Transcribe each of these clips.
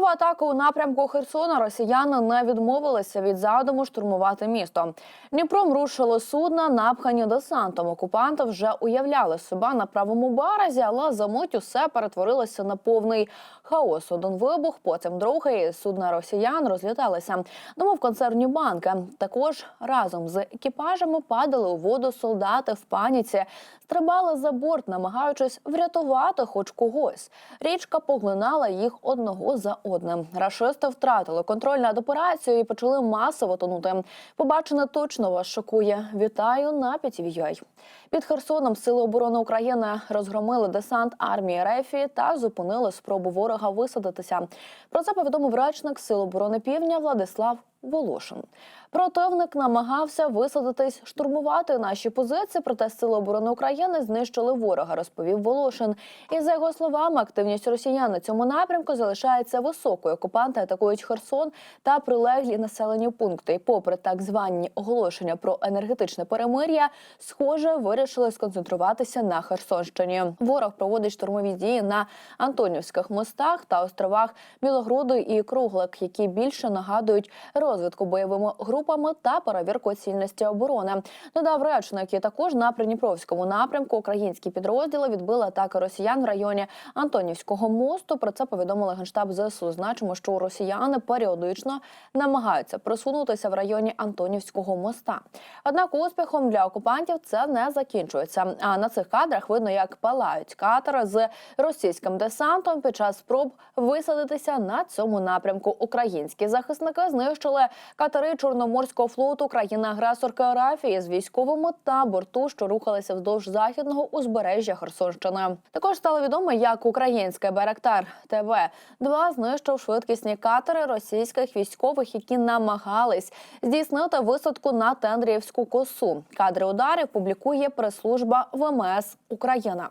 Раптову атаку у напрямку Херсона росіяни не відмовилися від задуму штурмувати місто. Дніпром рушило судна, напхані десантом. Окупанти вже уявляли себе на правому березі, але за мить усе перетворилося на повний хаос. Один вибух, потім другий. Судна росіян розліталися. Думав концерні банки. Також разом з екіпажами падали у воду солдати в паніці, стрибали за борт, намагаючись врятувати хоч когось. Річка поглинала їх одного за одним. Рашисти втратили контроль над операцією і почали масово тонути. Побачене точно вас шокує. Вітаю на PTV.ua. Під Херсоном Сили оборони України розгромили десант армії Рефі та зупинили спробу ворога висадитися. Про це повідомив речник Сил оборони Півдня Владислав Волошин. Противник намагався висадитись, штурмувати наші позиції. Проте сили оборони України знищили ворога, розповів Волошин. І за його словами, активність росіян на цьому напрямку залишається високою. Окупанти атакують Херсон та прилеглі населені пункти. І попри так звані оголошення про енергетичне перемир'я, схоже, вирішили сконцентруватися на Херсонщині. Ворог проводить штурмові дії на Антонівських мостах та островах Білогруди і Круглик, які більше нагадують розвитку бойовими групами та перевірку цільності оборони. Додав речник, і також на Придніпровському напрямку українські підрозділи відбили атаки росіян в районі Антонівського мосту. Про це повідомили генштаб ЗСУ. Значимо, що росіяни періодично намагаються просунутися в районі Антонівського моста. Однак успіхом для окупантів це не закінчується. А на цих кадрах видно, як палають катери з російським десантом під час спроб висадитися на цьому напрямку. Українські захисники знищили катери Чорноморського флоту країни-агресорки Арафії з військовими та борту, що рухалися вздовж західного узбережжя Херсонщини. Також стало відомо, як українське Беректар ТВ 2 знищив швидкісні катери російських військових, які намагались здійснити висадку на Тендріївську косу. Кадри ударів публікує прес-служба ВМС Україна.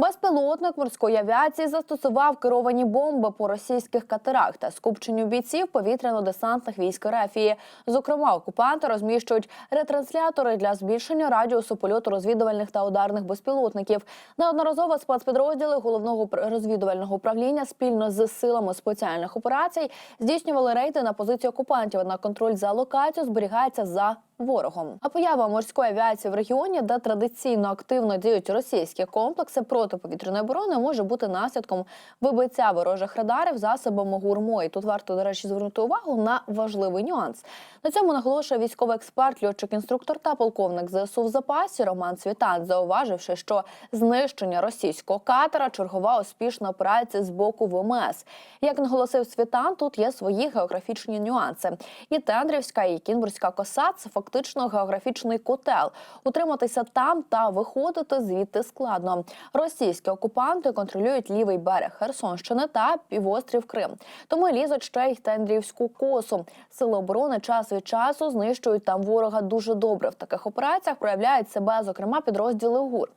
Безпілотник морської авіації застосував керовані бомби по російських катерах та скупченню бійців повітряно-десантних військ Рефії. Зокрема, окупанти розміщують ретранслятори для збільшення радіусу польоту розвідувальних та ударних безпілотників. Неодноразово спецпідрозділи головного розвідувального управління спільно з силами спеціальних операцій здійснювали рейди на позиції окупантів. Однак контроль за локацією зберігається за ворогом. А поява морської авіації в регіоні, де традиційно активно діють російські комплекси протиповітряної оборони, може бути наслідком вибиття ворожих радарів засобами гурмо. І тут варто, до речі, звернути увагу на важливий нюанс. На цьому наголошує військовий експерт, льотчик-інструктор та полковник ЗСУ в запасі Роман Цвітан, зауваживши, що знищення російського катера чергова успішна операція з боку ВМС. Як наголосив Цвітан, тут є свої географічні нюанси. І Тендрівська, і Кінбурзька коса це фактично географічний котел. Утриматися там та виходити звідти складно. Російські окупанти контролюють лівий берег Херсонщини та півострів Крим. Тому лізуть ще й Тендрівську косу. Сили оборони час від часу знищують там ворога дуже добре. В таких операціях проявляють себе, зокрема, підрозділи ГУР.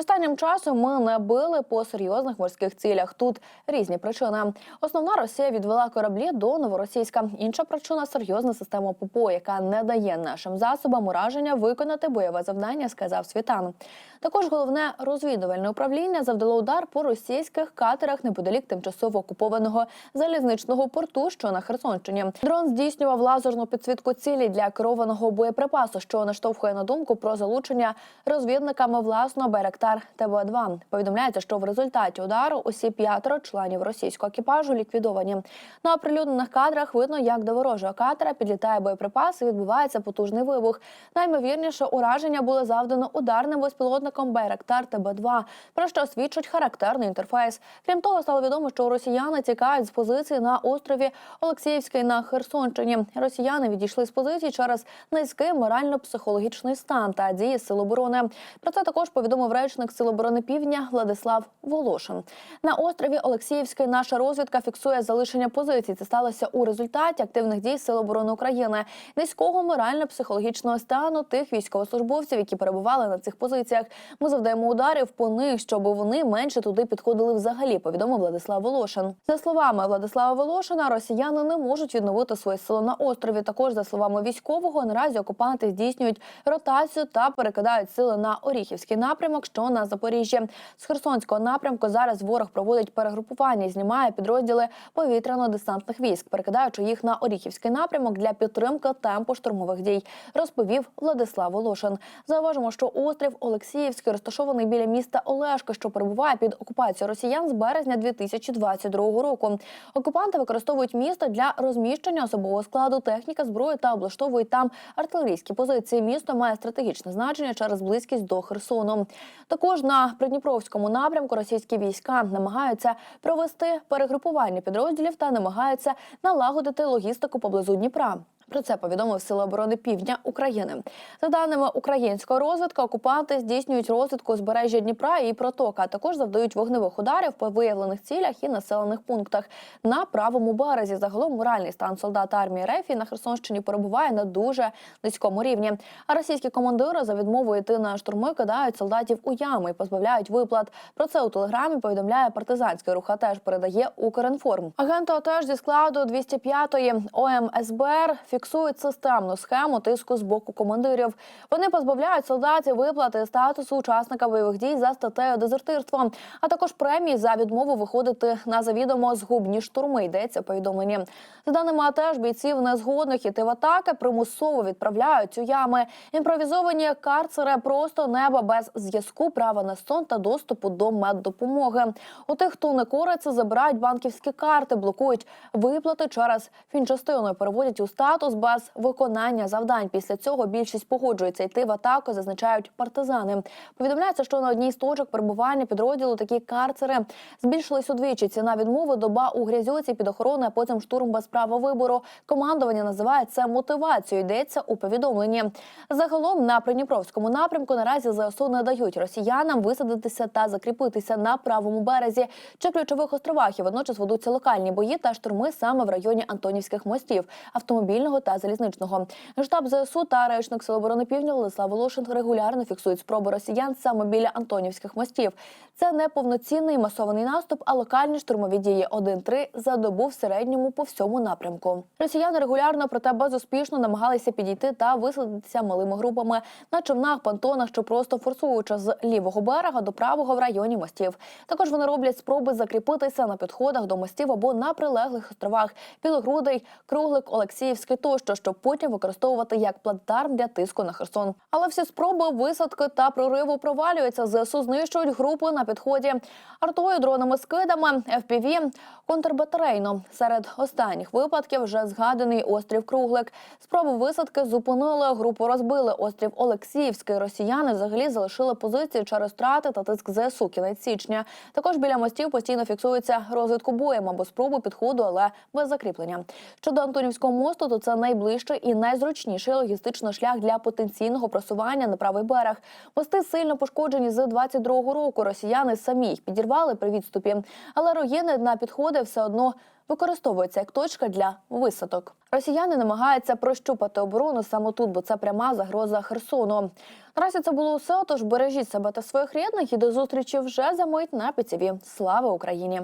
Останнім часом ми не били по серйозних морських цілях. Тут різні причини. Основна Росія відвела кораблі до новоросійська. Інша причина серйозна система ППО, яка не дає нашим засобам ураження виконати бойове завдання, сказав Світан. Також головне розвідувальне управління завдало удар по російських катерах неподалік тимчасово окупованого залізничного порту, що на Херсонщині. Дрон здійснював лазерну підсвітку цілі для керованого боєприпасу, що наштовхує на думку про залучення розвідниками власного Байрактар ТБ-2. Повідомляється, що в результаті удару усі п'ятеро членів російського екіпажу ліквідовані. На оприлюднених кадрах видно, як до ворожого катера підлітає боєприпас і відбувається потужний вибух. Наймовірніше ураження було завдано ударним безпілотником Байрактар ТБ-2, про що свідчить характерний інтерфейс. Крім того, стало відомо, що росіяни тікають з позиції на острові Олексіївський на Херсонщині. Росіяни відійшли з позиції через низький морально-психологічний стан та дії сил оборони. Про це також повідомив речник Сил оборони Півдня Владислав Волошин. На острові Олексіївський наша розвідка фіксує залишення позицій. Це сталося у результаті активних дій Сил оборони України, низького морально-психологічного стану тих військовослужбовців, які перебували на цих позиціях. Ми завдаємо ударів по них, щоб вони менше туди підходили взагалі. Повідомив Владислав Волошин. За словами Владислава Волошина, росіяни не можуть відновити свої сили на острові. Також за словами військового, наразі окупанти здійснюють ротацію та перекидають сили на Оріхівський напрямок, що на Запоріжжі. З Херсонського напрямку зараз ворог проводить перегрупування і знімає підрозділи повітряно-десантних військ, перекидаючи їх на Оріхівський напрямок для підтримки темпу штурмових дій, розповів Владислав Волошин. Зауважимо, що острів Олексіївський розташований біля міста Олешка, що перебуває під окупацією росіян з березня 2022 року. Окупанти використовують місто для розміщення особового складу, техніки, зброї та облаштовують там артилерійські позиції. Місто має стратегічне значення через близькість до Херсону. Також на Придніпровському напрямку російські війська намагаються провести перегрупування підрозділів та намагаються налагодити логістику поблизу Дніпра. Про це повідомив Сили оборони Півдня України. За даними українського розвідка, окупанти здійснюють розвідку узбережжя Дніпра і протока. а Також завдають вогневих ударів по виявлених цілях і населених пунктах на правому березі. Загалом моральний стан солдат армії РФ на Херсонщині перебуває на дуже низькому рівні. А російські командири за відмову йти на штурми кидають солдатів у ями і позбавляють виплат. Про це у телеграмі повідомляє партизанський рух. А теж передає Укрінформ. Агенти ОТЕЖ зі складу 205-ї ОМСБР фіксують системну схему тиску з боку командирів. Вони позбавляють солдатів виплати статусу учасника бойових дій за статтею дезертирство, а також премії за відмову виходити на завідомо згубні штурми. Йдеться у повідомленні. За даними АТЕЖ, бійців незгодних іти в атаки примусово відправляють у ями. Імпровізовані карцери просто неба без зв'язку, права на сон та доступу до меддопомоги. У тих, хто не кориться, забирають банківські карти, блокують виплати через фінчастину переводять у статус без виконання завдань. Після цього більшість погоджується йти в атаку, зазначають партизани. Повідомляється, що на одній з точок перебування підрозділу такі карцери збільшились удвічі. Ціна відмови доба у грязюці під охороною, а потім штурм без права вибору. Командування називає це мотивацією. Йдеться у повідомленні. Загалом на Придніпровському напрямку наразі ЗСУ не дають росіянам висадитися та закріпитися на правому березі чи ключових островах. І водночас ведуться локальні бої та штурми саме в районі Антонівських мостів, автомобільного та залізничного. Штаб ЗСУ та речник Сил оборони Півдня Владислав Волошин регулярно фіксують спроби росіян саме біля Антонівських мостів. Це не повноцінний масований наступ, а локальні штурмові дії 1-3 за добу в середньому по всьому напрямку. Росіяни регулярно, проте безуспішно намагалися підійти та висадитися малими групами на човнах, понтонах, що просто форсуючи з лівого берега до правого в районі мостів. Також вони роблять спроби закріпитися на підходах до мостів або на прилеглих островах Білогрудий, Круглик, Олексіївський тощо, щоб потім використовувати як плацдарм для тиску на Херсон. Але всі спроби висадки та прориву провалюються. ЗСУ знищують групи на підході артою, дронами, скидами, FPV, контрбатарейно. Серед останніх випадків вже згаданий острів Круглик. Спроби висадки зупинили, групу розбили. Острів Олексіївський. Росіяни взагалі залишили позиції через втрати та тиск ЗСУ кінець січня. Також біля мостів постійно фіксується розвитку боєм або спроби підходу, але без закріплення. Щодо Антонівського мосту, то це найближчий і найзручніший логістичний шлях для потенційного просування на правий берег. Мости сильно пошкоджені з 22-го року. Росіяни самі їх підірвали при відступі, але руїни на підходи все одно. Використовується як точка для висадок. Росіяни намагаються прощупати оборону саме тут, бо це пряма загроза Херсону. Наразі це було все. Тож бережіть себе та своїх рідних і до зустрічі вже за мить на ПТВ. Слава Україні!